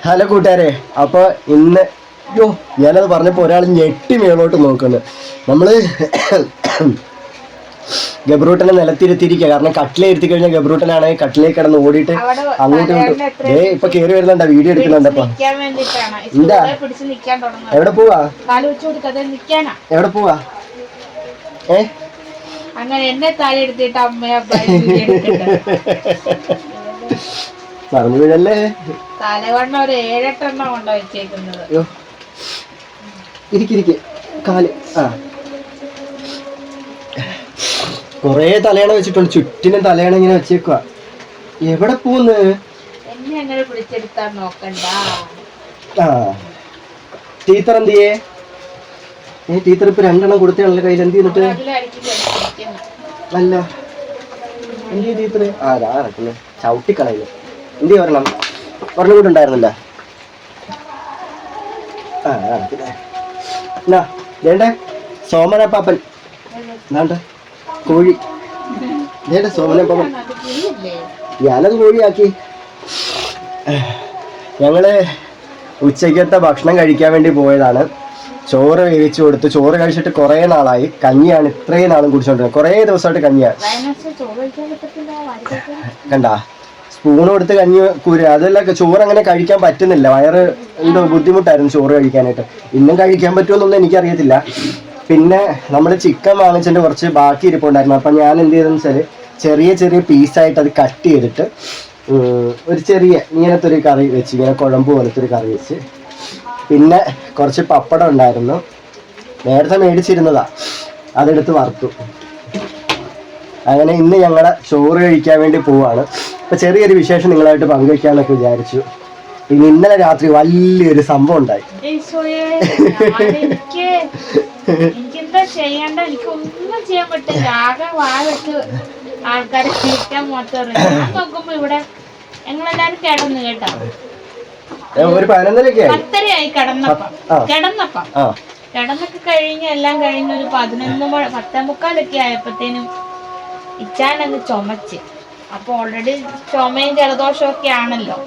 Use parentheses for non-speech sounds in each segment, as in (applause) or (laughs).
Hello കൂട്ടുകാരെ അപ്പോൾ ഇന്ന് യോ ഞാനത് പറഞ്ഞപ്പോൾ ഒരാൾ ഞെട്ടി മേളോട്ട് നോക്കുന്നു. നമ്മൾ ഗബ്രൂട്ടനെ നിലത്തിരുത്തിയിരിക്കുക. കാരണം കട്ടിലെ ഇരുത്തി കഴിഞ്ഞാൽ ഗബ്രൂട്ടനാണെങ്കിൽ കട്ടിലേക്ക് കിടന്ന് ഓടിയിട്ട് അങ്ങോട്ട് ഏ ഇപ്പൊ കേറി വരുന്നുണ്ടാ വീഡിയോ എടുക്കുന്നുണ്ടപ്പോ എന്താ? എവിടെ പോവാ? എവിടെ പോവാ? ഏ? അങ്ങനെ എന്നെ തലയെടുത്തിട്ട് അമ്മയെ (laughs) പറഞ്ഞു വീഴല്ലേ? തലവണ്ണ ഒരു ഏഴെട്ടെണ്ണം കൊണ്ടാ വെച്ചേക്കുന്നത്. അയ്യോ. ഇരിക്കിരിക്കെ കാൽ. ആ. കൊറേ തലയണ വെച്ചിട്ടുണ്ട്. ചുറ്റിനും തലയണ ഇങ്ങനെ വെച്ചേക്കുക എവിടെ പോന്ന്? എന്നെ അങ്ങനെ പിടിച്ചെടുത്താൻ നോക്കണ്ട. ആ. ടീച്ചർ എന്ത് ചെയ്യേ ഏ ടീച്ചർ ഇപ്പൊ രണ്ടെണ്ണം കൊടുത്തയാണല്ലോ കയ്യിൽ. എന്ത് ചെയ്തിട്ട്. അല്ല. എന്ത് ചെയ്യും ടീച്ചർ ആ അതാ നടക്കുന്നത് ചവിട്ടിക്കളയില്ല എന്ത് ഒരെണ്ണം ഒരെണ്ണം കൂടെ ഉണ്ടായിരുന്നില്ല. ആ എന്നാ വേണ്ടേ? സോമന പാപ്പൻ കോഴി. വേണ്ട സോമന പാപ്പൻ ഞാനത് കോഴിയാക്കി. ഞങ്ങൾ ഉച്ചയ്ക്കത്തെ ഭക്ഷണം കഴിക്കാൻ വേണ്ടി പോയതാണ്. ചോറ് വേവിച്ചു കൊടുത്ത് ചോറ് കഴിച്ചിട്ട് കുറേ നാളായി. കഞ്ഞിയാണ് ഇത്രയും നാളും കുടിച്ചോണ്ടിരുന്നത്. കുറേ ദിവസമായിട്ട് കഞ്ഞിയാണ് കണ്ട? സ്പൂൺ കൊടുത്ത് കഞ്ഞി കുര അതല്ല ചോറ് അങ്ങനെ കഴിക്കാൻ പറ്റുന്നില്ല. വയറ് എന്തോ ബുദ്ധിമുട്ടായിരുന്നു ചോറ് കഴിക്കാനായിട്ട്. ഇന്നും കഴിക്കാൻ പറ്റുമെന്നൊന്നും എനിക്കറിയത്തില്ല. പിന്നെ നമ്മൾ ചിക്കൻ വാങ്ങിച്ചിട്ട് കുറച്ച് ബാക്കി ഇരിപ്പുണ്ടായിരുന്നു. അപ്പം ഞാൻ എന്ത് ചെയ്തെന്ന് വെച്ചാൽ ചെറിയ ചെറിയ പീസായിട്ട് അത് കട്ട് ചെയ്തിട്ട് ഒരു ചെറിയ ഇങ്ങനത്തെ ഒരു കറി വെച്ച് ഇങ്ങനെ കുഴമ്പ് പോലത്തെ ഒരു കറി വെച്ച്. പിന്നെ കുറച്ച് പപ്പടം ഉണ്ടായിരുന്നു. നേരത്തെ മേടിച്ചിരുന്നതാ. അതെടുത്ത് വറുത്തു. അങ്ങനെ ഇന്ന് ഞങ്ങളെ ചോറ് കഴിക്കാൻ വേണ്ടി പോവാണ്. അപ്പൊ ചെറിയൊരു വിശേഷം നിങ്ങളായിട്ട് പങ്കുവെക്കാന്നൊക്കെ വിചാരിച്ചു. പിന്നെ ഇന്നലെ രാത്രി വലിയൊരു സംഭവം ഉണ്ടായി. എനിക്കെന്താ ചെയ്യണ്ട എനിക്ക് ഒന്നും ചെയ്യാൻ പറ്റില്ല. ആകെ ആൾക്കാരെ നോക്കുമ്പോ ഇവിടെ ഞങ്ങളെല്ലാരും കിടന്നു കേട്ടോ. ഒരു പതിനൊന്നരയൊക്കെ ആയി. പത്തരയായി കിടന്നപ്പം. കിടന്നപ്പം. കിടന്നൊക്കെ കഴിഞ്ഞ് എല്ലാം കഴിഞ്ഞ് ഒരു പതിനൊന്ന് പത്തേ മുക്കാലൊക്കെ ആയപ്പോഴത്തേനും ഇച്ചാനങ്ങ് ചുമച്ച്. അപ്പൊ ഓൾറെഡി ചുമയും ജലദോഷവും ഒക്കെ ആണല്ലോ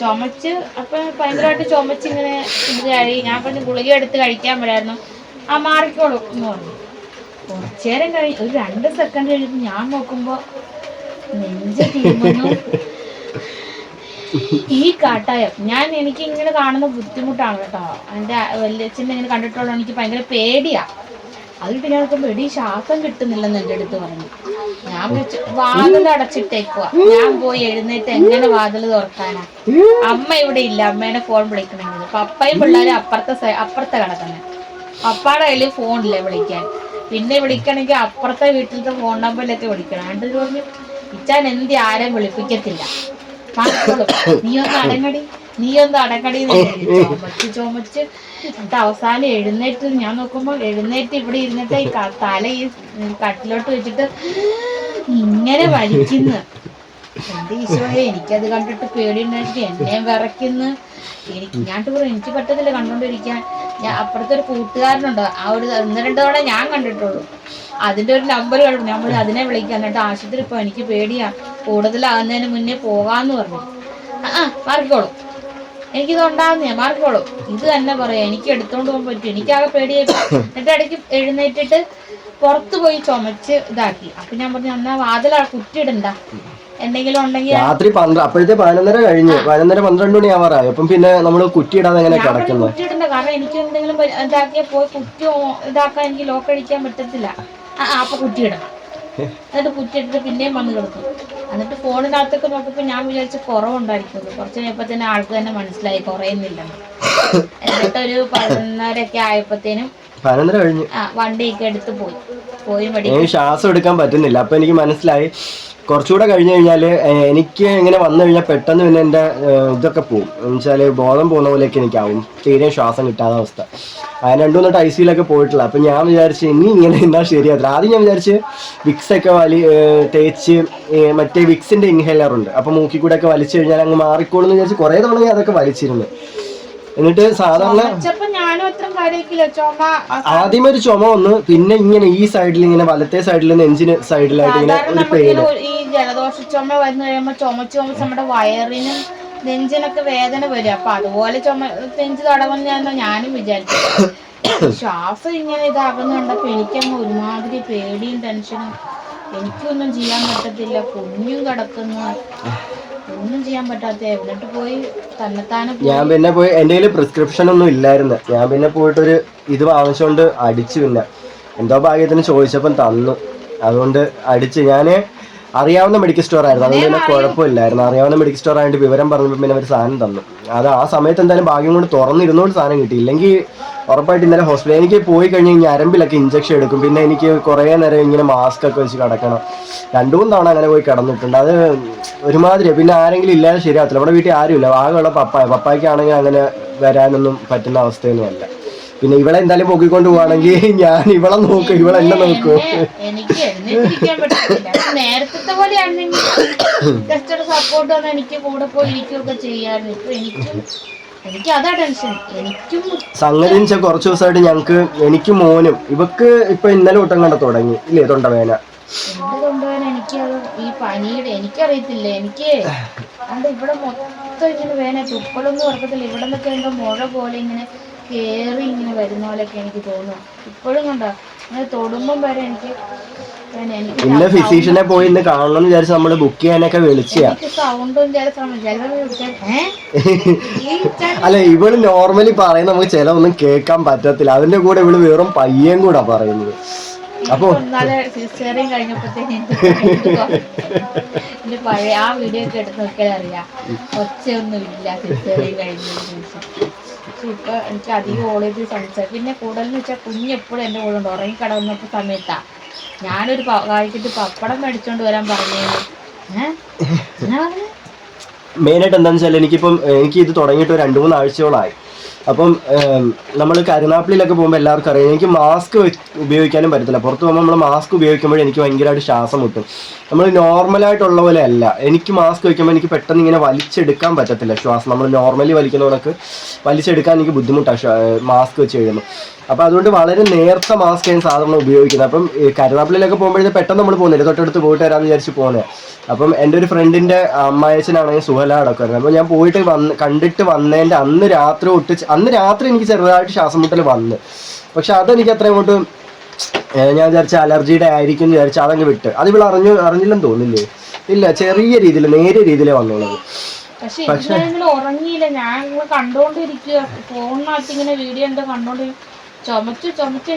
ചുമച്ച് അപ്പൊ ഭയങ്കരമായിട്ട് ചുമച്ച് ഇങ്ങനെ ഇത് കഴി ഞാൻ പറഞ്ഞ് ഗുളിക എടുത്ത് കഴിക്കാൻ പറ്റായിരുന്നു ആ മാറിക്കോളൂ എന്ന് പറഞ്ഞു. കുറച്ചേരം കഴിഞ്ഞ് ഒരു രണ്ട് സെക്കൻഡ് കഴിഞ്ഞ് ഞാൻ നോക്കുമ്പോൾ നെഞ്ച് തിരുമുന്നു ഈ കാട്ടായം ഞാൻ എനിക്ക് ഇങ്ങനെ കാണുന്ന ബുദ്ധിമുട്ടാണ് കേട്ടോ. എന്റെ വല്യച്ഛനെ ഇങ്ങനെ കണ്ടിട്ടുള്ള എനിക്ക് ഭയങ്കര പേടിയാ. അതിട്ട് പിന്നെ നോക്കുമ്പോ എടി ശ്വാസം കിട്ടുന്നില്ലെന്ന് എന്റെ അടുത്ത് പറഞ്ഞു. ഞാൻ വാതിൽ അടച്ചിട്ടേക്കുക ഞാൻ പോയി എഴുന്നേറ്റ് എങ്ങനെ വാതിൽ തുറക്കാനാ? അമ്മ ഇവിടെ ഇല്ല. അമ്മേനെ ഫോൺ വിളിക്കണമെങ്കിൽ. പപ്പയും പിള്ളേരും അപ്പുറത്തെ അപ്പുറത്തെ കിടക്കുന്നത് പപ്പാടെ കയ്യിൽ ഫോണില്ല വിളിക്കാൻ. പിന്നെ വിളിക്കണമെങ്കിൽ അപ്പുറത്തെ വീട്ടിലത്തെ ഫോൺ നമ്പറിലൊക്കെ വിളിക്കണം. എന്നിട്ട് പറഞ്ഞു ഇച്ചാൻ എന്തി ആരെയും വിളിപ്പിക്കത്തില്ല. നീ ഒന്ന് അടങ്ങടി. നീ ഒന്ന് അടക്കടി ചോമച്ച് ചോമച്ച് എന്നിട്ട് അവസാനം എഴുന്നേറ്റ് ഞാൻ നോക്കുമ്പോ എഴുന്നേറ്റ് ഇവിടെ ഇരുന്നിട്ട് ഈ തല ഈ കട്ടിലോട്ട് വെച്ചിട്ട് ഇങ്ങനെ വലിക്കുന്നു. എന്റെ ഈശോയെ എനിക്കത് കണ്ടിട്ട് പേടിയുണ്ടായിട്ട് എന്നെയും വിറയ്ക്കുന്നു. എനിക്ക് ഞാൻ പറഞ്ഞു എനിക്ക് പറ്റത്തില്ല കണ്ടോണ്ടിരിക്കാൻ ഞാൻ അപ്പുറത്തെ ഒരു കൂട്ടുകാരനുണ്ട്. ആ ഒരു ഒന്ന് രണ്ട് തവണ ഞാൻ കണ്ടിട്ടുള്ളൂ. അതിന്റെ ഒരു നമ്പർ കണ്ടു. നമ്മൾ അതിനെ വിളിക്കാൻ എന്നിട്ട് ആശുപത്രി ഇപ്പൊ എനിക്ക് പേടിയാ. കൂടുതലാകുന്നതിന് മുന്നേ പോകാന്ന് പറഞ്ഞു. ആ മാറിക്കോളും. എനിക്കിത് ഉണ്ടാകുന്നേ മാറിക്കോളും. ഇത് തന്നെ പറയാം. എനിക്ക് എടുത്തോണ്ട് പോകാൻ പറ്റും. എനിക്കാകെ പേടിയായി. (coughs) എന്നിട്ട് ഇടയ്ക്ക് എഴുന്നേറ്റിട്ട് പുറത്തു പോയി ചുമച്ച് ഇതാക്കി. അപ്പൊ ഞാൻ പറഞ്ഞു എന്നാ വാതിലാ കുറ്റിയിടണ്ട. എന്തെങ്കിലും ഉണ്ടെങ്കിൽ രാത്രി പന്ത്രണ്ട് അപ്പോഴത്തെ പതിനൊന്നര കഴിഞ്ഞു. പതിനൊന്നര പന്ത്രണ്ട് മണി ആവാറായി. അപ്പം പിന്നെ നമ്മൾ കുറ്റിയിടാതെ എങ്ങനെ കിടക്കുന്നു? കിടക്കുന്നത് കുറ്റിയിടണ്ട. കാരണം എനിക്ക് എന്തെങ്കിലും ഇതാക്കിയാൽ പോയി കുറ്റി ഇതാക്കാൻ എനിക്ക് ലോക്ക് അടിക്കാൻ പറ്റത്തില്ല. ആ ആ, അപ്പൊ കുറ്റിയിടണം. എന്നിട്ട് കുറ്റിയിട്ടിട്ട് പിന്നെയും വന്ന് കിടക്കും. എന്നിട്ട് ഫോണിനകത്തൊക്കെ നോക്കിയപ്പോൾ ഞാൻ വിചാരിച്ചു കുറവുണ്ടായിരിക്കുള്ളൂ കുറച്ച് കഴിഞ്ഞപ്പോൾ തന്നെ ആൾക്ക് തന്നെ മനസ്സിലായി കുറയുന്നില്ല. എന്നിട്ടൊരു പതിനൊന്നരയൊക്കെ ആയപ്പോഴത്തേനും പതിനൊന്നര കഴിഞ്ഞു. വണ്ടിയൊക്കെ എടുത്ത് പോയി. പോയി എനിക്ക് ശ്വാസം എടുക്കാൻ പറ്റുന്നില്ല. അപ്പൊ എനിക്ക് മനസ്സിലായി കുറച്ചുകൂടെ കഴിഞ്ഞു കഴിഞ്ഞാൽ എനിക്ക് ഇങ്ങനെ വന്നു കഴിഞ്ഞാൽ പെട്ടെന്ന് പിന്നെ എന്റെ ഏഹ്, ഇതൊക്കെ പോകും എന്നുവെച്ചാൽ ബോധം പോകുന്ന പോലെയൊക്കെ എനിക്കാവും. തീരെ ശ്വാസം കിട്ടാത്ത അവസ്ഥ. അങ്ങനെ രണ്ടു മൂന്ന് ഐ സിയിലൊക്കെ പോയിട്ടുള്ള അപ്പൊ ഞാൻ വിചാരിച്ച് ഇനി ഇങ്ങനെ എന്നാൽ ശരിയാത്ര ആദ്യം ഞാൻ വിചാരിച്ച് വിക്സ് ഒക്കെ വലി തേച്ച് മറ്റേ വിക്സിന്റെ ഇൻഹേലർ ഉണ്ട്. അപ്പൊ മൂക്കി കൂടെ ഒക്കെ വലിച്ചു കഴിഞ്ഞാൽ അങ്ങ് മാറിക്കോളും എന്ന് വിചാരിച്ച് കുറേ തവണ ഞാൻ അതൊക്കെ വലിച്ചിരുന്നു. എന്നിട്ട് സാധാരണ ആദ്യം ഒരു ചുമ വന്ന് പിന്നെ ഇങ്ങനെ ഈ സൈഡിൽ ഇങ്ങനെ വലത്തെ സൈഡിൽ നെഞ്ചിന് സൈഡിലായിട്ട് ഇങ്ങനെ ഒരു പെയിൻ ഈ ജലദോഷ ചുമ വന്നു കഴിയുമ്പോ ചുമച്ച് ചുമച്ച് നമ്മുടെ വയറിനും നെഞ്ചിനൊക്കെ വേദന വരും. അപ്പൊ അതുപോലെ ചുമ നെഞ്ച് തടവുന്ന ഞാൻ ഞാനും വിചാരിച്ചു. ശ്വാസം ഇങ്ങനെ ഇതാകുന്ന കണ്ടപ്പോ എനിക്കങ്ങ് ഒരുമാതിരി പേടിയും ടെൻഷനും എനിക്കൊന്നും ചെയ്യാൻ പറ്റത്തില്ല. കുഞ്ഞും കിടക്കുന്നു. ഒന്നും ചെയ്യാൻ പറ്റാത്ത എന്നിട്ട് പോയി? തന്നെത്താനെ പോയി. ഞാൻ പിന്നെ പോയി എന്റെ കയ്യിൽ പ്രിസ്ക്രിപ്ഷൻ ഒന്നും ഇല്ലായിരുന്നു. ഞാൻ പിന്നെ പോയിട്ടൊരു ഇത് വാങ്ങിച്ചുകൊണ്ട് അടിച്ചു പിന്നെ. എന്തോ ഭാഗ്യത്തിന് ചോദിച്ചപ്പം തന്നു. അതുകൊണ്ട് അടിച്ച് ഞാൻ അറിയാവുന്ന മെഡിക്കൽ സ്റ്റോർ ആയിരുന്നു. അതുകൊണ്ട് പിന്നെ കുഴപ്പമില്ലായിരുന്നു. അറിയാവുന്ന മെഡിക്കൽ സ്റ്റോർ ആയിട്ട് വിവരം പറഞ്ഞപ്പോൾ പിന്നെ അവർ സാധനം തന്നു. അത് ആ സമയത്ത് എന്തായാലും ഭാഗ്യം കൊണ്ട് തുറന്നിരുന്നോണ്ട് സാധനം കിട്ടി. ഇല്ലെങ്കിൽ ഉറപ്പായിട്ട് ഇന്നലെ ഹോസ്പിറ്റലിൽ എനിക്ക് പോയി കഴിഞ്ഞ് കഴിഞ്ഞാൽ അരമ്പിലൊക്കെ ഇഞ്ചക്ഷൻ എടുക്കും. പിന്നെ എനിക്ക് കുറേ നേരം ഇങ്ങനെ മാസ്ക് ഒക്കെ വെച്ച് കിടക്കണം. രണ്ടു മൂന്ന് തവണ അങ്ങനെ പോയി കിടന്നിട്ടുണ്ട്. അത് ഒരുമാതിരി പിന്നെ ആരെങ്കിലും ഇല്ലാതെ ശരിയാകത്തില്ല നമ്മുടെ വീട്ടിൽ ആരുമില്ല. ആകെയുള്ള പപ്പായ. പപ്പായ്ക്കാണെങ്കിൽ അങ്ങനെ വരാനൊന്നും പറ്റുന്ന അവസ്ഥയൊന്നുമല്ല പിന്നെ ഇവളെ എന്തായാലും പൊക്കിക്കൊണ്ട് പോവാണെങ്കിൽ (laughs) ഞാൻ ഇവളെ നോക്കും. ഇവളെ എന്നെ നോക്കും. നേരത്തെ പോലെ ആണെങ്കിൽ സപ്പോർട്ട് എനിക്ക് കൂടെ പോയി ഇരിക്കുകയൊക്കെ ചെയ്യാമായിരുന്നു. ഇപ്പൊ എനിക്കും എനിക്ക് അതാ ടെൻഷൻ എനിക്കും സംഗതി വെച്ചാൽ കുറച്ച് ദിവസമായിട്ട് ഞങ്ങൾക്ക് എനിക്ക് മോനും ഇവക്ക് ഇപ്പൊ ഇന്നലെ തൊട്ടും കണ്ട തുടങ്ങി. ഇല്ലേ തൊണ്ടവേന കൊണ്ടുപോകാൻ എനിക്ക് അത് ഈ പനിയുടെ എനിക്കറിയത്തില്ല എനിക്ക് അതുകൊണ്ട് ഇവിടെ മൊത്തം ഇങ്ങനെ വേന തുപ്പലൊന്നും ഉറക്കത്തില്ല. ഇവിടെ നിന്നൊക്കെ എന്തോ മുഴ പോലെ ഇങ്ങനെ കേറി ഇങ്ങനെ വരുന്ന പോലെയൊക്കെ എനിക്ക് തോന്നുന്നു ഇപ്പോഴും കണ്ടോ തൊടുമ്പം വരെ എനിക്ക് ഇന്ന് ഫിസിഷ്യനെ പോയി ഇന്ന് കാണണം എന്ന് വിചാരിച്ച് നമ്മൾ ബുക്ക് ചെയ്യാനൊക്കെ വിളിച്ചാ (laughs) അല്ല ഇവൾ നോർമലി പറയുന്ന നമുക്ക് ചില ഒന്നും കേൾക്കാൻ പറ്റത്തില്ല. അതിന്റെ കൂടെ ഇവൾ വെറും പയ്യൻ കൂടാ പറയുന്നത്. അപ്പൊ പഴയ ആ വീഡിയോ ഒക്കെ എടുത്ത് നോക്കിയാൽ അറിയാം ഒച്ചയൊന്നും ഇല്ല സിസ്റ്ററിയും കഴിഞ്ഞതിന് ഇപ്പൊ എനിക്ക് അധികം ഓളേജ് സംസാരിക്കും പിന്നെ കൂടുതലെന്ന് വെച്ചാൽ കുഞ്ഞ് എപ്പോഴും എന്റെ കൂടെ ഉണ്ട്. ഉറങ്ങി കിടന്നപ്പോ സമയത്താ. ഞാനൊരു കാഴ്ചക്ക് പപ്പടം മേടിച്ചോണ്ട് വരാൻ പറഞ്ഞു ഏഹ് എന്നാ പറഞ്ഞേ? മെയിനായിട്ട് എന്താണെന്ന് വെച്ചാൽ എനിക്കിപ്പം എനിക്ക് ഇത് തുടങ്ങിയിട്ട് രണ്ട് മൂന്ന് ആഴ്ചയോളായി അപ്പം നമ്മൾ കരുനാപ്പിളിലൊക്കെ പോകുമ്പോൾ എല്ലാവർക്കും അറിയാം എനിക്ക് മാസ്ക് ഉപയോഗിക്കാനും പറ്റത്തില്ല. പുറത്ത് പോകുമ്പോൾ നമ്മൾ മാസ്ക് ഉപയോഗിക്കുമ്പോൾ എനിക്ക് ഭയങ്കരമായിട്ട് ശ്വാസം മുട്ടും. നമ്മൾ നോർമലായിട്ടുള്ള പോലെ അല്ല. എനിക്ക് മാസ്ക് വയ്ക്കുമ്പോൾ എനിക്ക് പെട്ടെന്ന് ഇങ്ങനെ വലിച്ചെടുക്കാൻ പറ്റത്തില്ല ശ്വാസം. നമ്മൾ നോർമലി വലിക്കുന്നവർക്ക് വലിച്ചെടുക്കാൻ എനിക്ക് ബുദ്ധിമുട്ടാണ് മാസ്ക് വെച്ച് കഴിയുമ്പോൾ അപ്പോൾ അതുകൊണ്ട് വളരെ നേർത്ത മാസ്ക് ഞാൻ സാധാരണ ഉപയോഗിക്കുന്നത്. അപ്പം കരുനാപ്പിളിലൊക്കെ പോകുമ്പോഴേ പെട്ടെന്ന് നമ്മൾ പോകുന്നില്ല. തൊട്ടടുത്ത് പോയിട്ട് വരാമെന്ന് വിചാരിച്ച് പോകുന്നത് അപ്പം എന്റെ ഒരു ഫ്രണ്ടിന്റെ അമ്മായച്ചനാണെങ്കിൽ സുഹല അടക്കം അപ്പോൾ ഞാൻ പോയിട്ട് വന്ന് കണ്ടിട്ട് വന്നതിന്റെ അന്ന് രാത്രി തൊട്ട് അന്ന് രാത്രി എനിക്ക് ചെറുതായിട്ട് ശ്വാസം മുട്ടൽ വന്ന്. പക്ഷെ അതെനിക്ക് അത്ര അങ്ങോട്ട് ഞാൻ വിചാരിച്ച അലർജിയുടെ ആയിരിക്കും എന്ന് വിചാരിച്ച അതങ്ങ് വിട്ട്. അത് ഇവിടെ അറിഞ്ഞു അറിഞ്ഞില്ലെന്ന് തോന്നില്ലേ ഇല്ല ചെറിയ രീതിയിൽ നേരിയ രീതിയിലേ വന്നുള്ളത് പക്ഷെ ഉറങ്ങിയില്ല. ഞാൻ കണ്ടോണ്ടിരിക്കുക ഫോണിനകത്ത് ഇങ്ങനെ വീഡിയോ എന്താ കണ്ടോണ്ട് ചുമച്ച് ചുമച്ച്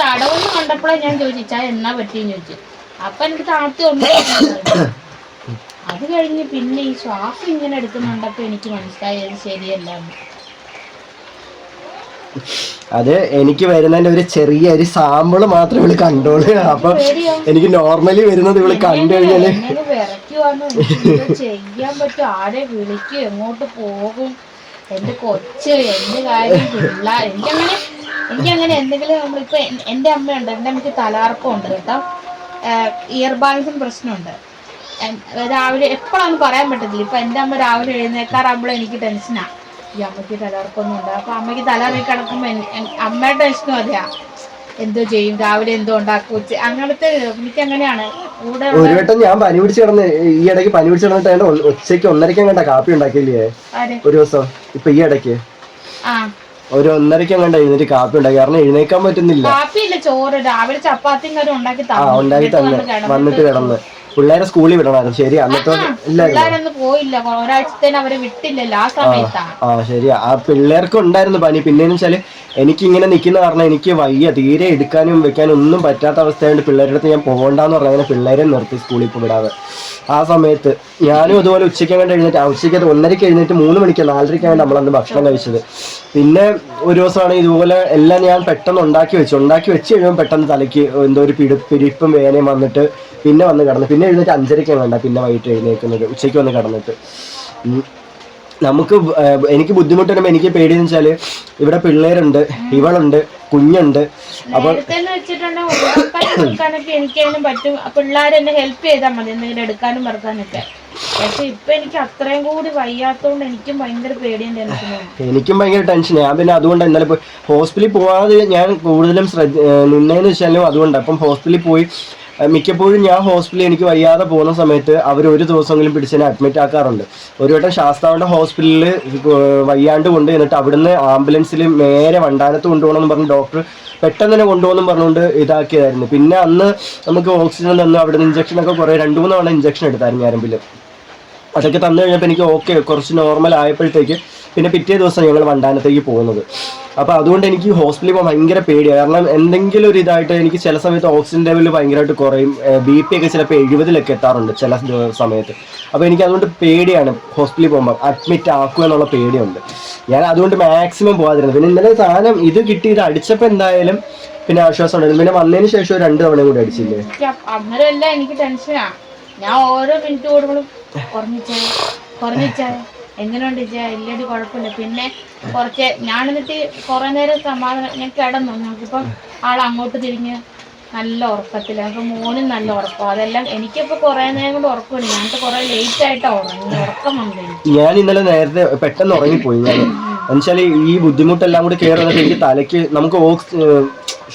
തടവെന്ന് കണ്ടപ്പോഴേ ഞാൻ ചോദിച്ചു എന്നാ പറ്റിയെന്ന് ചോദിച്ചു. അപ്പൊ എനിക്ക് താഴ്ത്തി (coughs) അത് കഴിഞ്ഞ് പിന്നെ ഈ ശ്വാസം ഇങ്ങനെ എടുക്കുന്നുണ്ടപ്പോ എനിക്ക് മനസ്സിലായത് ശരിയല്ല. അത് എനിക്ക് വരുന്നതിന്റെ ഒരു ചെറിയ ഒരു സാമ്പിൾ മാത്രം ഇവൾ കണ്ടോളൂ അപ്പൊ എനിക്ക് നോർമലി വരുന്നത് ഇവൾ കണ്ടു കഴിഞ്ഞാൽ ചെയ്യാൻ പറ്റും ആരെ വിളിക്കും? എങ്ങോട്ട് പോകും? എന്റെ കൊച്ച് എന്റെ കാര്യം പിള്ളേർ എനിക്കങ്ങനെ എനിക്കങ്ങനെ എന്തെങ്കിലും നമ്മളിപ്പോ എന്റെ അമ്മയുണ്ട് എന്റെ അമ്മയ്ക്ക് തലാർപ്പമുണ്ട് കേട്ടോ. ഇയർ ബാലൻസും പ്രശ്നമുണ്ട്. രാവിലെ എപ്പോഴാന്ന് പറയാൻ പറ്റത്തില്ല. ഇപ്പൊ എന്റെ അമ്മ രാവിലെ എഴുന്നേക്കാറാകുമ്പോൾ എനിക്ക് ടെൻഷനാ ഈ അമ്മയ്ക്ക് തലകറക്കൊന്നും ഉണ്ട് അപ്പൊ അമ്മയ്ക്ക് തലാറി കിടക്കുമ്പോ അമ്മയുടെ ടെൻഷനും അതെയാ. എന്തോ ചെയ്യും രാവിലെ എന്തോ ഉണ്ടാക്കും ഉച്ച അങ്ങനത്തെ എനിക്ക് അങ്ങനെയാണ് കൂടെ ഒരു വട്ടം ഞാൻ പനി പിടിച്ച് കിടന്ന് ഈ ഇടയ്ക്ക് പനി പിടിച്ച് കിടന്നിട്ട് അതിന്റെ ഒ- ഉച്ചയ്ക്ക് ഒന്നരയ്ക്കും കണ്ട കാപ്പി ഉണ്ടാക്കിയില്ലേ? ആര്? ഒരു ദിവസം ഇപ്പൊ ഈ ഇടയ്ക്ക്. ആ. ഒരു ഒന്നരയ്ക്കും കണ്ട എഴുന്നേറ്റ് കാപ്പി ഉണ്ടാക്കി കാരണം എഴുന്നേക്കാൻ പറ്റുന്നില്ല. കാപ്പിയില്ല ചോറ് രാവിലെ ചപ്പാത്തിയും കറി ഉണ്ടാക്കി ആ തന്നു ഉണ്ടാക്കി എന്നിട്ട് തന്നെ വന്നിട്ട് കിടന്ന്. പിള്ളേരെ സ്കൂളിൽ വിടണമായിരുന്നു ശരി അന്നത്തെ പോയില്ല. ഒരാഴ്ചത്തേന് അവരെ വിട്ടില്ലല്ലോ. ആ സമയത്താണ്. ആ ശരിയാ. ആ പിള്ളേർക്ക് ഉണ്ടായിരുന്നു പനി. പിന്നെന്ന് വെച്ചാൽ എനിക്ക് ഇങ്ങനെ നിൽക്കുന്ന കാരണം എനിക്ക് വയ്യ. തീരെ എടുക്കാനും വെക്കാനും ഒന്നും പറ്റാത്ത അവസ്ഥയായിട്ട് പിള്ളേരുടെ അടുത്ത് ഞാൻ പോകണ്ടെന്ന് പറഞ്ഞാൽ അങ്ങനെ പിള്ളേരെ നിർത്തി സ്കൂളിൽ പോയി വിടാതെ. ആ സമയത്ത് ഞാനും അതുപോലെ ഉച്ചയ്ക്ക് അങ്ങോട്ട് എഴുന്നേറ്റ് ആ ഉച്ചയ്ക്ക് ഒന്നരയ്ക്ക് എഴുന്നേറ്റ് മൂന്ന് മണിക്ക് നാലരയ്ക്കാണ് നമ്മൾ അന്ന് ഭക്ഷണം കഴിച്ചത്. പിന്നെ ഒരു ദിവസമാണ് ഇതുപോലെ എല്ലാം ഞാൻ പെട്ടെന്ന് ഉണ്ടാക്കി വെച്ചു. ഉണ്ടാക്കി വെച്ച് കഴിയുമ്പോൾ പെട്ടെന്ന് തലയ്ക്ക് എന്തോ ഒരു പിടി പിടിപ്പും വേനയും വന്നിട്ട് പിന്നെ വന്ന് കിടന്നു പിന്നെ എഴുന്നേറ്റ് അഞ്ചരയ്ക്കാണ് വേണ്ട പിന്നെ വൈകിട്ട് എഴുന്നേക്കുന്നത് ഉച്ചയ്ക്ക് വന്ന് കിടന്നിട്ട്. നമുക്ക് എനിക്ക് ബുദ്ധിമുട്ട് വരുമ്പോൾ എനിക്ക് പേടിയെന്ന് വെച്ചാൽ ഇവിടെ പിള്ളേരുണ്ട് ഇവളുണ്ട് കുഞ്ഞുണ്ട്. അപ്പൊ നേരത്തെ വെച്ചിട്ടുണ്ടെങ്കിൽ ഉണ്ടാക്കാനും എടുക്കാനൊക്കെ എനിക്കതിനും പറ്റും. പിള്ളേർ എന്നെ ഹെൽപ്പ് ചെയ്താൽ മതി എന്തെങ്കിലും എടുക്കാനും പറക്കാനൊക്കെ പക്ഷെ ഇപ്പൊ എനിക്ക് അത്രയും കൂടി വയ്യാത്തോണ്ട് എനിക്കും ഭയങ്കര പേടിയും ടെൻഷനും എനിക്കും ഭയങ്കര ടെൻഷൻ ഞാൻ പിന്നെ അതുകൊണ്ട് ഇന്നലെ ഹോസ്പിറ്റലിൽ പോവാതെ ഞാൻ കൂടുതലും ശ്രദ്ധ നിന്നേന്ന് വെച്ചാലും അതുകൊണ്ട്. അപ്പം ഹോസ്പിറ്റലിൽ പോയി മിക്കപ്പോഴും ഞാൻ ഹോസ്പിറ്റലിൽ എനിക്ക് വയ്യാതെ പോകുന്ന സമയത്ത് അവർ ഒരു ദിവസമെങ്കിലും പിടിച്ചതിനെ അഡ്മിറ്റ് ആക്കാറുണ്ട്. ഒരു വട്ടം ശാസ്താവിന്റെ ഹോസ്പിറ്റലിൽ വയ്യാണ്ട് കൊണ്ട് എന്നിട്ട് അവിടുന്ന് ആംബുലൻസിൽ നേരെ വണ്ടാനത്ത് കൊണ്ടുപോകണമെന്ന് പറഞ്ഞ് ഡോക്ടർ പെട്ടെന്ന് തന്നെ കൊണ്ടുപോകുന്നു പറഞ്ഞുകൊണ്ട് ഇതാക്കിയതായിരുന്നു. പിന്നെ അന്ന് നമുക്ക് ഓക്സിജൻ തന്നു അവിടുന്ന് ഇഞ്ചക്ഷൻ ഒക്കെ കുറേ രണ്ട് മൂന്ന് തവണ ഇഞ്ചക്ഷൻ എടുത്തായിരുന്നു ഞരമ്പിൽ അതൊക്കെ തന്നു കഴിഞ്ഞപ്പോൾ എനിക്ക് ഓക്കെ കുറച്ച് നോർമൽ ആയപ്പോഴത്തേക്ക് പിന്നെ പിറ്റേ ദിവസം ഞങ്ങൾ വണ്ടാനത്തേക്ക് പോകുന്നത്. അപ്പോൾ അതുകൊണ്ട് എനിക്ക് ഹോസ്പിറ്റലിൽ പോകാൻ ഭയങ്കര പേടിയാണ് കാരണം എന്തെങ്കിലും ഒരു ഇതായിട്ട് എനിക്ക് ചില സമയത്ത് ഓക്സിജൻ ലെവൽ ഭയങ്കരമായിട്ട് കുറയും. ബി പി ഒക്കെ ചിലപ്പോൾ എഴുപതിലൊക്കെ എത്താറുണ്ട് ചില സമയത്ത്. അപ്പോൾ എനിക്ക് അതുകൊണ്ട് പേടിയാണ് ഹോസ്പിറ്റലിൽ പോകുമ്പോൾ അഡ്മിറ്റ് ആക്കുക എന്നുള്ള പേടിയുണ്ട്. ഞാൻ അതുകൊണ്ട് മാക്സിമം പോകാതിരുന്നു പിന്നെ ഇന്നലെ സാധനം ഇത് കിട്ടി ഇത് അടിച്ചപ്പോൾ എന്തായാലും പിന്നെ ആശ്വാസം ഉണ്ടായിരുന്നു. പിന്നെ വന്നതിന് ശേഷം രണ്ട് തവണ കൂടി അടിച്ചില്ലേ? എനിക്ക് ടെൻഷനാ ഞാൻ ഓരോ മിനിറ്റ് കൂടുമ്പോഴും എങ്ങനെയുണ്ട് ഇജ ഇല്ലടി കുഴപ്പമില്ല. പിന്നെ കുറച്ച് ഞാൻ എന്നിട്ട് കുറെ നേരം സമാധാനം ഞാൻ കിടന്നു. ഞങ്ങൾക്കിപ്പം ആൾ അങ്ങോട്ട് തിരിഞ്ഞ് നല്ല ഉറക്കത്തില്ല അപ്പൊ മോനും നല്ല ഉറക്കം അതെല്ലാം എനിക്കിപ്പോ കുറെ നേരം കൊണ്ട് ഉറക്കമില്ല ഞാനിപ്പോ കുറെ ലേറ്റ് ആയിട്ടാ ഉറങ്ങി ഉറക്കം വന്നു ഞാൻ ഇന്നലെ നേരത്തെ പെട്ടെന്ന് ഉറങ്ങിപ്പോയി. ഞാൻ എന്നുവെച്ചാൽ ഈ ബുദ്ധിമുട്ടെല്ലാം കൂടി കയറി വന്നിട്ട് എനിക്ക് തലയ്ക്ക് നമുക്ക് ഓക്സ്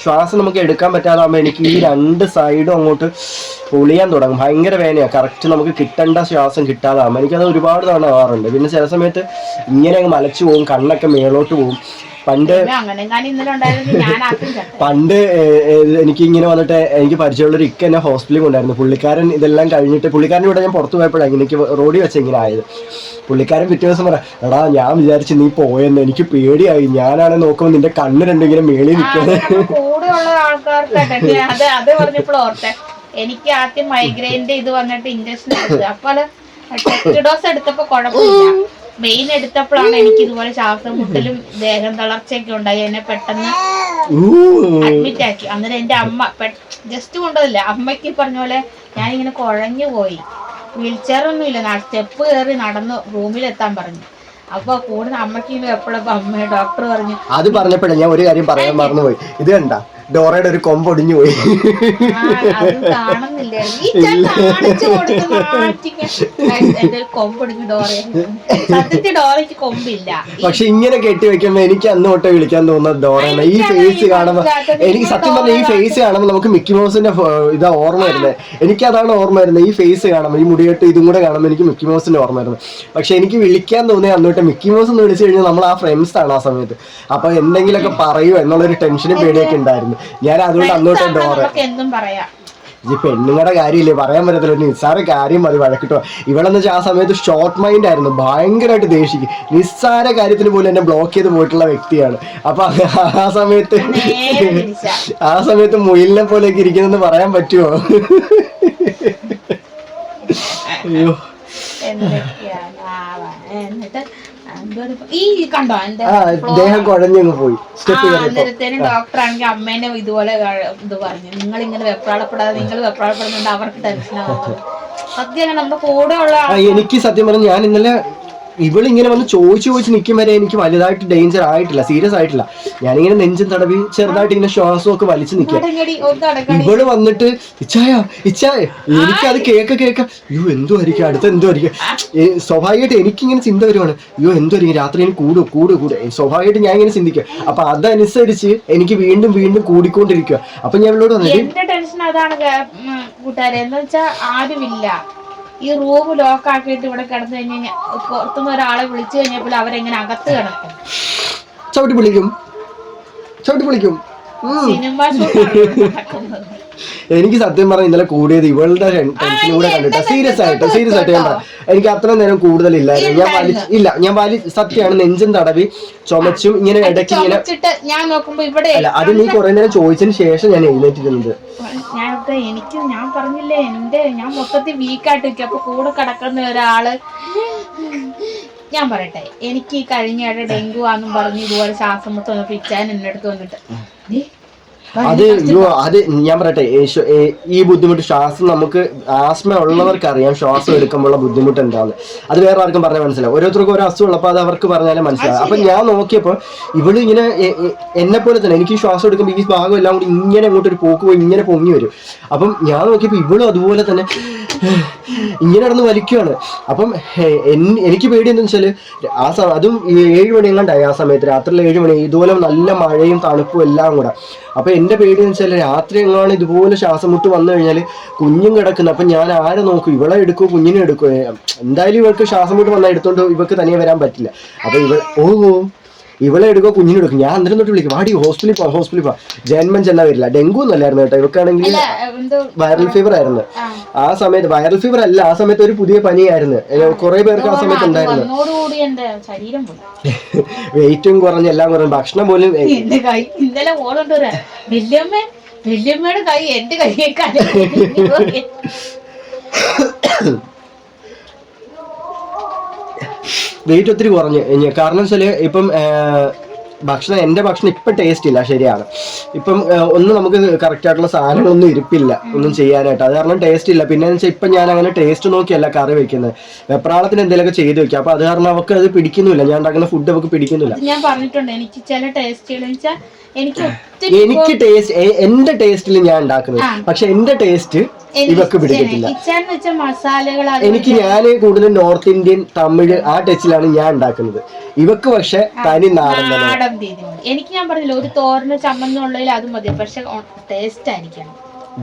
ശ്വാസം നമുക്ക് എടുക്കാൻ പറ്റാതാകുമ്പോൾ എനിക്ക് ഈ രണ്ട് സൈഡും അങ്ങോട്ട് പൊളിയാൻ തുടങ്ങും. ഭയങ്കര വേദനയാണ് കറക്റ്റ് നമുക്ക് കിട്ടേണ്ട ശ്വാസം കിട്ടാതാകുമ്പോൾ എനിക്കത് ഒരുപാട് തവണ ആവാറുണ്ട്. പിന്നെ ചില സമയത്ത് ഇങ്ങനെ അങ്ങ് മലച്ചു പോകും കണ്ണൊക്കെ മേളോട്ട് പോകും. പണ്ട് (laughs) പണ്ട് എനിക്ക് ഇങ്ങനെ വന്നിട്ട് എനിക്ക് പരിചയമുള്ള ഒരു ഇക്ക എന്നെ ഹോസ്പിറ്റലിൽ കൊണ്ടായിരുന്നു പുള്ളിക്കാരൻ ഇതെല്ലാം കഴിഞ്ഞിട്ട് പുള്ളിക്കാരന്റെ കൂടെ ഞാൻ പുറത്തു പോയപ്പോഴാണ് എനിക്ക് റോഡി വെച്ച് ഇങ്ങനെ ആയത്. പുള്ളിക്കാരൻ പിറ്റേ ദിവസം പറ എടാ ഞാൻ വിചാരിച്ച് നീ പോയെന്ന്. എനിക്ക് പേടിയായി. ഞാനാണ് നോക്കുമ്പോൾ നിന്റെ കണ്ണ് രണ്ടും ഇങ്ങനെ മേളിൽ നിൽക്കുന്നത് (laughs) എനിക്ക് ആദ്യം മൈഗ്രെയിന്റെ ഇത് വന്നിട്ട് ഇഞ്ചക്ഷൻ എടുത്തു അപ്പോൾ ടെസ്റ്റ് ഡോസ് എടുത്തപ്പോ കുഴപ്പമില്ല. മെയിൻ എടുത്തപ്പോഴാണ് എനിക്ക് ഇതുപോലെ ശ്വാസം മുട്ടലും ദേഹം തളർച്ചയൊക്കെ ഉണ്ടായി. എന്നെ പെട്ടെന്ന് അഡ്മിറ്റ് ആക്കി. അന്നേരം എന്റെ അമ്മ ജസ്റ്റ് കൊണ്ടതില്ല. അമ്മയ്ക്ക് പറഞ്ഞ പോലെ ഞാനിങ്ങനെ കുഴഞ്ഞു പോയി. വീൽ ചെയർ ഒന്നും ഇല്ല സ്റ്റെപ്പ് കയറി നടന്ന് റൂമിലെത്താൻ പറഞ്ഞു. അപ്പൊ കൂടുതൽ അമ്മയ്ക്ക് എപ്പോഴും അമ്മ ഡോക്ടർ പറഞ്ഞു അത് പറഞ്ഞപ്പോഴേ ഞാൻ ഒരു കാര്യം പറയാൻ മറന്നുപോയി. ഇത് കണ്ട? ഡോറയുടെ ഒരു കൊമ്പ് ഒടിഞ്ഞു പോയി. പക്ഷെ ഇങ്ങനെ കെട്ടി വെക്കുമ്പോ എനിക്ക് അന്ന് തൊട്ടേ വിളിക്കാൻ തോന്നുന്നത് ഡോറയാണ് ഈ ഫേസ് കാണുമ്പോ എനിക്ക് സത്യം പറഞ്ഞ ഈ ഫേസ് കാണുമ്പോ നമുക്ക് മിക്കി മൗസിന്റെ ഇതാ ഓർമ്മ വരുന്നത് എനിക്ക് അതാണ് ഓർമ്മ വരുന്നത് ഈ ഫേസ് കാണുമ്പോൾ ഈ മുടികെട്ട് ഇതും കൂടെ കാണുമ്പോൾ എനിക്ക് മിക്കി മൗസിന്റെ ഓർമ്മ വരുന്നത് പക്ഷെ എനിക്ക് വിളിക്കാൻ തോന്നിയ അന്ന് തൊട്ട് മിക്കി മൗസ് എന്ന് വിളിച്ചു കഴിഞ്ഞാൽ നമ്മൾ ആ ഫ്രണ്ട്സ് ആണ് ആ സമയത്ത്. അപ്പൊ എന്തെങ്കിലുമൊക്കെ പറയൂ എന്നുള്ളൊരു ടെൻഷനും പേടിയൊക്കെ ഉണ്ടായിരുന്നു. ഞാൻ അതുകൊണ്ട് അന്നോട്ട് എന്താ ഡോറ എന്തും പറയാം. ഈ പെണ്ണുങ്ങളുടെ കാര്യമില്ലേ? പറയാൻ പറ്റത്തില്ല. നിസ്സാര കാര്യം മതി വഴക്കിട്ടോ. ഇവളെന്ന് വെച്ചാൽ ആ സമയത്ത് ഷോർട്ട് മൈൻഡ് ആയിരുന്നു. ഭയങ്കരമായിട്ട് ദേഷിക്കും നിസ്സാര കാര്യത്തിന് പോലും എന്നെ ബ്ലോക്ക് ചെയ്ത് പോയിട്ടുള്ള വ്യക്തിയാണ്. അപ്പൊ ആ സമയത്ത് ആ സമയത്ത് മുയിലിനെ പോലെയൊക്കെ ഇരിക്കുന്നെന്ന് പറയാൻ പറ്റുമോ അയ്യോ. ഈ കണ്ടോ എന്റെ ദേഹം കുഴഞ്ഞങ്ങ് പോയി. അന്നേരത്തേനും ഡോക്ടർ ആണെങ്കിൽ അമ്മേനെ ഇതുപോലെ ഇത് പറഞ്ഞു. നിങ്ങൾ ഇങ്ങനെ വെപ്രാളപ്പെടാതെ നിങ്ങൾ വെപ്രാളപ്പെടുന്നുണ്ട് അവർക്ക് ടെൻഷനാവുന്നത് സത്യം നമ്മുടെ കൂടെ ഉള്ള എനിക്ക് സത്യം പറഞ്ഞു ഞാൻ ഇന്നലെ ഇവളിങ്ങനെ വന്ന് ചോദിച്ചു ചോദിച്ച് നിൽക്കും വരെ എനിക്ക് വലുതായിട്ട് ഡേഞ്ചർ ആയിട്ടില്ല സീരിയസ് ആയിട്ടില്ല. ഞാനിങ്ങനെ നെഞ്ചും തടവി ചെറുതായിട്ട് ഇങ്ങനെ ശ്വാസമൊക്കെ വലിച്ചു നിൽക്കുക. ഇവൾ വന്നിട്ട് ഇച്ചായ ഇച്ചായ. എനിക്കത് കേക്ക കേക്ക അയ്യോ എന്തോ ആയിരിക്കും അടുത്ത എന്തോ ആയിരിക്കും സ്വാഭാവികമായിട്ട് എനിക്കിങ്ങനെ ചിന്ത വരുവാണ്. അയ്യോ എന്തോ ആയിരിക്കും രാത്രി ഇനി കൂടു കൂടു കൂടു. സ്വാഭാവികമായിട്ട് ഞാൻ ഇങ്ങനെ ചിന്തിക്കുക. അപ്പൊ അതനുസരിച്ച് എനിക്ക് വീണ്ടും വീണ്ടും കൂടിക്കൊണ്ടിരിക്കുക. അപ്പൊ ഞാൻ ഇവളോട് വന്നിട്ട് ടെൻഷൻ അതാണ് കൂട്ടുകാരെ? എന്ന് വെച്ചാൽ ആരുമില്ല. ഈ റൂം ലോക്ക് ആക്കിയിട്ട് ഇവിടെ കിടന്നു കഴിഞ്ഞ് കഴിഞ്ഞാൽ പുറത്തുനിന്ന് ഒരാളെ വിളിച്ചു കഴിഞ്ഞപ്പോൾ അവരെങ്ങനെ അകത്ത് കിടക്കും. ചവിട്ടി വിളിക്കും ചവിട്ടി വിളിക്കും. സിനിമ ഷൂട്ട് എനിക്ക് സത്യം പറഞ്ഞ ഇന്നലെ കൂടിയത് ഇവളുടെ ടെൻഷൻ കൂടെ കണ്ടിട്ടാ. സീരിയസ് ആയിട്ട് സീരിയസ് ആയിട്ട് ഞാൻ എനിക്ക് അത്ര നേരം കൂടുതൽ ഇല്ലായിരുന്നു ഞാൻ വലി ഇല്ല. ഞാൻ വലി സത്യമാണ് നെഞ്ചും തടവി ചുമച്ചും ഇങ്ങനെ ഇടയ്ക്ക് ഇങ്ങനെ ഞാൻ നോക്കുമ്പോ ഇവിടെ അല്ല അത് നീ കുറെ നേരം ചോദിച്ചതിന് ശേഷം ഞാൻ എഴുന്നേറ്റിരുന്നത്. എനിക്ക് ഞാൻ പറഞ്ഞില്ലേ എന്റെ ഞാൻ മൊത്തത്തിൽ വീക്കായിട്ട് നിൽക്കും അപ്പൊ കൂടെ കിടക്കുന്ന ഒരാൾ ഞാൻ പറയട്ടെ എനിക്ക് ഈ കഴിഞ്ഞ ഡെങ്കു ആന്നും പറഞ്ഞ് ഇതുപോലെ ശ്വാസം മുട്ട് വന്നപ്പോ ഇച്ചാൻ എന്റെ വന്നിട്ട് "ദേ, അത് അയ്യോ അത് ഞാൻ പറയട്ടെ ഈ ബുദ്ധിമുട്ട് ശ്വാസം നമുക്ക് ആസ്മ ഉള്ളവർക്ക് അറിയാം ശ്വാസം എടുക്കുമ്പോഴുള്ള ബുദ്ധിമുട്ട് എന്താന്ന്. അത് വേറെ ആർക്കും പറഞ്ഞാൽ മനസ്സിലാവും. ഓരോരുത്തർക്കും ഓരോ അസുഖം ഉള്ളപ്പോൾ അത് അവർക്ക് പറഞ്ഞാലേ മനസ്സിലാവും. അപ്പൊ ഞാൻ നോക്കിയപ്പോൾ ഇവൾ ഇങ്ങനെ എ- എ- എന്നെ പോലെ തന്നെ എനിക്ക് ഈ ശ്വാസം എടുക്കുമ്പോൾ ഈ ഭാഗം എല്ലാം കൂടി ഇങ്ങനെ അങ്ങോട്ട് ഒരു പോക്ക് പോയി ഇങ്ങനെ പൊങ്ങി വരും. അപ്പം ഞാൻ നോക്കിയപ്പോൾ ഇവളും അതുപോലെ തന്നെ ഇങ്ങനെ നടന്ന് വലിക്കുവാണ്. അപ്പം എനിക്ക് പേടി എന്താ വെച്ചാൽ ആ സമയം അതും ഏഴ് മണി എങ്ങാണ്ടായി ആ സമയത്ത്. രാത്രിയിൽ ഏഴ് മണി ഇതുപോലെ നല്ല മഴയും തണുപ്പും എല്ലാം കൂടെ. അപ്പൊ എന്റെ പേടി എന്ന് വെച്ചാൽ രാത്രി എങ്ങാണ് ഇതുപോലെ ശ്വാസം മുട്ട് വന്നു കഴിഞ്ഞാൽ കുഞ്ഞും കിടക്കുന്നു. അപ്പൊ ഞാൻ ആരെ നോക്കും? ഇവളെ എടുക്കുമോ കുഞ്ഞിനെ എടുക്കുമോ എന്തായാലും ഇവൾക്ക് ശ്വാസം മുട്ട് വന്നാൽ എടുത്തോണ്ട് ഇവൾക്ക് തനിയെ വരാൻ പറ്റില്ല. അപ്പൊ ഇവൾ ഓ. ഇവളെ എടുക്കുക കുഞ്ഞിനെ എടുക്കും. ഞാൻ അന്നേരം തൊട്ട് വിളിക്കും. വാടി ഹോസ്പിറ്റലിൽ പോവാം ഹോസ്പിറ്റലിൽ പോവാം. ജന്മൻ ചെന്നാ വരില്ല. ഡെങ്കു ഒന്നല്ലായിരുന്നു കേട്ടോ. ഇവക്കാണെങ്കിൽ വൈറൽ ഫീവർ ആയിരുന്നു. ആ. സമയത്ത് വൈറൽ ഫീവർ അല്ല ആ സമയത്ത് ഒരു പുതിയ പനിയായിരുന്നു. കുറെ പേർക്ക് ആ സമയത്ത് ഉണ്ടായിരുന്നു. (laughs) വെയിറ്റും കുറഞ്ഞ് എല്ലാം കുറഞ്ഞു ഭക്ഷണം പോലും വലിയമ്മയുടെ ഇന്നലെ ഓടുണ്ട് വല്യമ്മ വല്യമ്മയുടെ കൈ എന്റെ കൈയേക്കാൾ (laughs) വെയിറ്റ് ഒത്തിരി കുറഞ്ഞ്. കാരണം വെച്ചാൽ ഇപ്പം ഭക്ഷണം എന്റെ ഭക്ഷണം ഇപ്പം ടേസ്റ്റ് ഇല്ല ശരിയാണ്. ഇപ്പം ഒന്നും നമുക്ക് കറക്റ്റ് ആയിട്ടുള്ള സാധനങ്ങളൊന്നും ഇരിപ്പില്ല ഒന്നും ചെയ്യാനായിട്ട്. അത് കാരണം ടേസ്റ്റ് ഇല്ല. പിന്നെ വെച്ചാൽ ഇപ്പം ഞാൻ അങ്ങനെ ടേസ്റ്റ് നോക്കിയല്ല കറി വെക്കുന്നത്. വെപ്രാളത്തിന് എന്തെങ്കിലുമൊക്കെ ചെയ്ത് വെക്കുക അപ്പൊ അത് കാരണം അവർക്ക് അത് പിടിക്കുന്നില്ല ഞാൻ ഉണ്ടാക്കുന്ന ഫുഡ് അവർക്ക് പിടിക്കുന്നില്ല ഞാൻ പറഞ്ഞിട്ടുണ്ട്. എനിക്ക് ചില ടേസ്റ്റുകൾ വെച്ചാൽ എനിക്ക് ടേസ്റ്റ് എന്റെ ടേസ്റ്റിൽ ഞാൻ ഉണ്ടാക്കുന്നത്. പക്ഷെ എന്റെ ടേസ്റ്റ് ഇവക്ക് പിടിക്കത്തില്ല എനിക്ക് ഞാൻ കൂടുതലും നോർത്ത് ഇന്ത്യൻ തമിഴ് ആ ടച്ചിലാണ് ഞാൻ ഉണ്ടാക്കുന്നത്. ഇവക്ക് പക്ഷെ തനി നാടൻ എനിക്ക് ഞാൻ പറഞ്ഞില്ല ഒരു തോരന് ചമ്മന്നുള്ളതിൽ അത് മതി. പക്ഷെ ടേസ്റ്റ് ആയിരിക്കണം.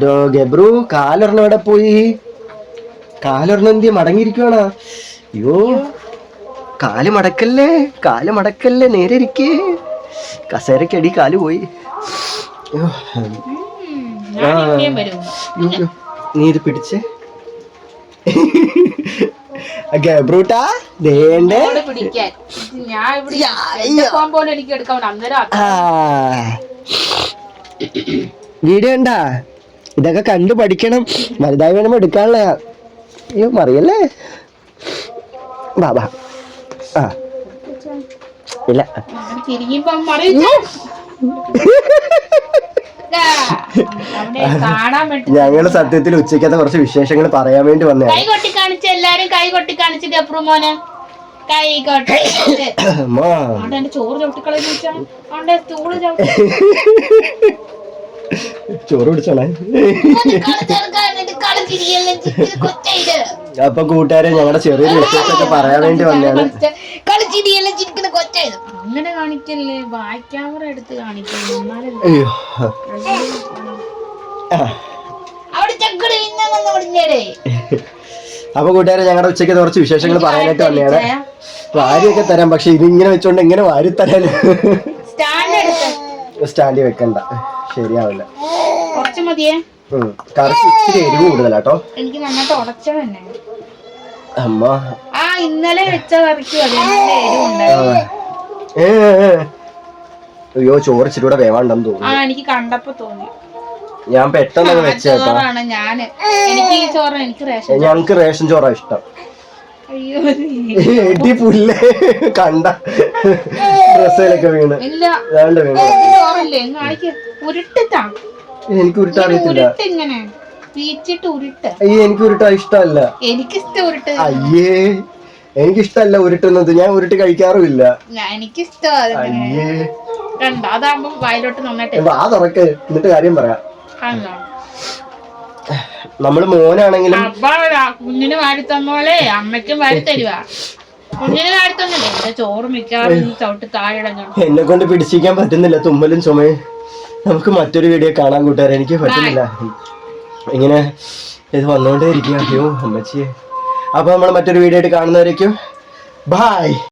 ഡോ ഗബ്രു കാലൊരെണ്ണം എവിടെ പോയി? കാലൊരെണ്ണം മടങ്ങിയിരിക്കുവാണോ. അയ്യോ. കാൽ മടക്കല്ലേ? കാൽ മടക്കല്ലേ? നേരെ ഇരിക്കേ. കസേരക്കടി കാൽ പോയി. നീ ഇത് പിടിച്ച്. ഗബ്രൂട്ടാ ദേണ്ടേ. വീഡിയോ ഉണ്ടാ ഇതൊക്കെ കണ്ടു പഠിക്കണം. വലുതായി വേണം എടുക്കാനുള്ള അയ്യോ മറിയല്ലേ? ബാ ബാ ആ. അവിടെ ഞങ്ങൾ സത്യത്തിൽ ഉച്ചയ്ക്കത്തെ കുറച്ച് വിശേഷങ്ങൾ പറയാൻ വേണ്ടി വന്നേ കൈ കൊട്ടി കാണിച്ച് എല്ലാരും കൈ കൊട്ടി കാണിച്ച് ഗപ്രു മോനെ? കൈ കൊട്ടി (coughs) ചോറ് ചവിട്ടിക്കളെ സ്റ്റൂൾ ചവിട്ടി. (laughs) ചോറ് പിടിച്ചോളെ (laughs) അപ്പൊ കൂട്ടുകാരെ ഞങ്ങളുടെ ചെറിയൊരു വിശേഷമൊക്കെ പറയാൻ വേണ്ടി വന്നതാണ്. അങ്ങനെ കാണിക്കല്ലേ? ബാക്ക് ക്യാമറ എടുത്ത് കാണിക്കല്ലേ. അവിടെ ചക്കട് പിന്നെന്ന് പറഞ്ഞേടേ അപ്പൊ കൂട്ടുകാരെ ഞങ്ങളുടെ ഉച്ചയ്ക്ക് കുറച്ച് വിശേഷങ്ങൾ പറയാനായിട്ട് വന്നെയാണ് വാരിയൊക്കെ തരാം പക്ഷെ ഇതിങ്ങനെ വെച്ചോണ്ട് എങ്ങനെ വാരി തരാൻ സ്റ്റാൻഡ് സ്റ്റാൻഡിൽ വെക്കണ്ട. ശരിയാവില്ല. കുറച്ച് മതിയേ? ഉം. കറിക്ക് ഇച്ചിരി എരിവ് കൂടുതലാട്ടോ. എനിക്ക് നന്നായിട്ട് ഉടച്ചത് തന്നെ. അമ്മ. ആ ഇന്നലെ വെച്ച കറിക്ക്. അയ്യോ ചോറ് വേവാണ്ടെന്ന് വേവാണ്ടെന്ന് ആ തോന്നുന്നു എനിക്ക് കണ്ടപ്പോ തോന്നി. ഞാൻ പെട്ടെന്ന് വെച്ചേട്ടാ ഞാൻ. എനിക്ക് ഈ ചോറ് എനിക്ക് റേഷൻ ഞങ്ങക്ക് റേഷൻ ചോറാ ഇഷ്ടം. എടി പുല്ലേ കണ്ട ഡ്രസ്സിലൊക്കെ വീണ്. വീണ് എനിക്ക് ഉരുട്ടാ ഉരുട്ട്. അയ്യേ എനിക്ക് ഉരുട്ടാ ഇഷ്ടമല്ല. എനിക്കിഷ്ടം ഉരുട്ട്. അയ്യേ എനിക്കിഷ്ടമല്ല ഉരുട്ടുന്നത്. ഞാൻ ഉരുട്ട് കഴിക്കാറുമില്ല. എനിക്ക് എനിക്കിഷ്ടം അതിങ്ങനെ അയ്യേ. കണ്ടോ അതാകുമ്പോ വയലോട്ട് നന്നായിട്ട് വാ തുറക്ക് എന്നിട്ട് കാര്യം പറയാം. കണ്ടോ? നമ്മൾ മോനാണെങ്കിലും അപ്പ കുഞ്ഞിന് വാരി തന്ന പോലെ അമ്മയ്ക്കും വാരി തരുവാ കുഞ്ഞിന് വാരി തന്നില്ലേ എന്റെ ചോറ് മിക്കവാറും ഈ ചവിട്ട് താഴെ ഇടഞ്ഞു. എന്നെ കൊണ്ട് പിടിച്ചിരിക്കാൻ പറ്റുന്നില്ല. തുമ്മലും ചുമയും. നമുക്ക് മറ്റൊരു വീഡിയോ കാണാൻ കൂട്ടുകാരെ. എനിക്ക് പറ്റുന്നില്ല. ഇങ്ങനെ ഇത് വന്നുകൊണ്ടേ ഇരിക്കുകയോ അമ്മച്ചിയെ അപ്പൊ നമ്മൾ മറ്റൊരു വീഡിയോ ആയിട്ട് കാണുന്നവരേക്കും ബായ്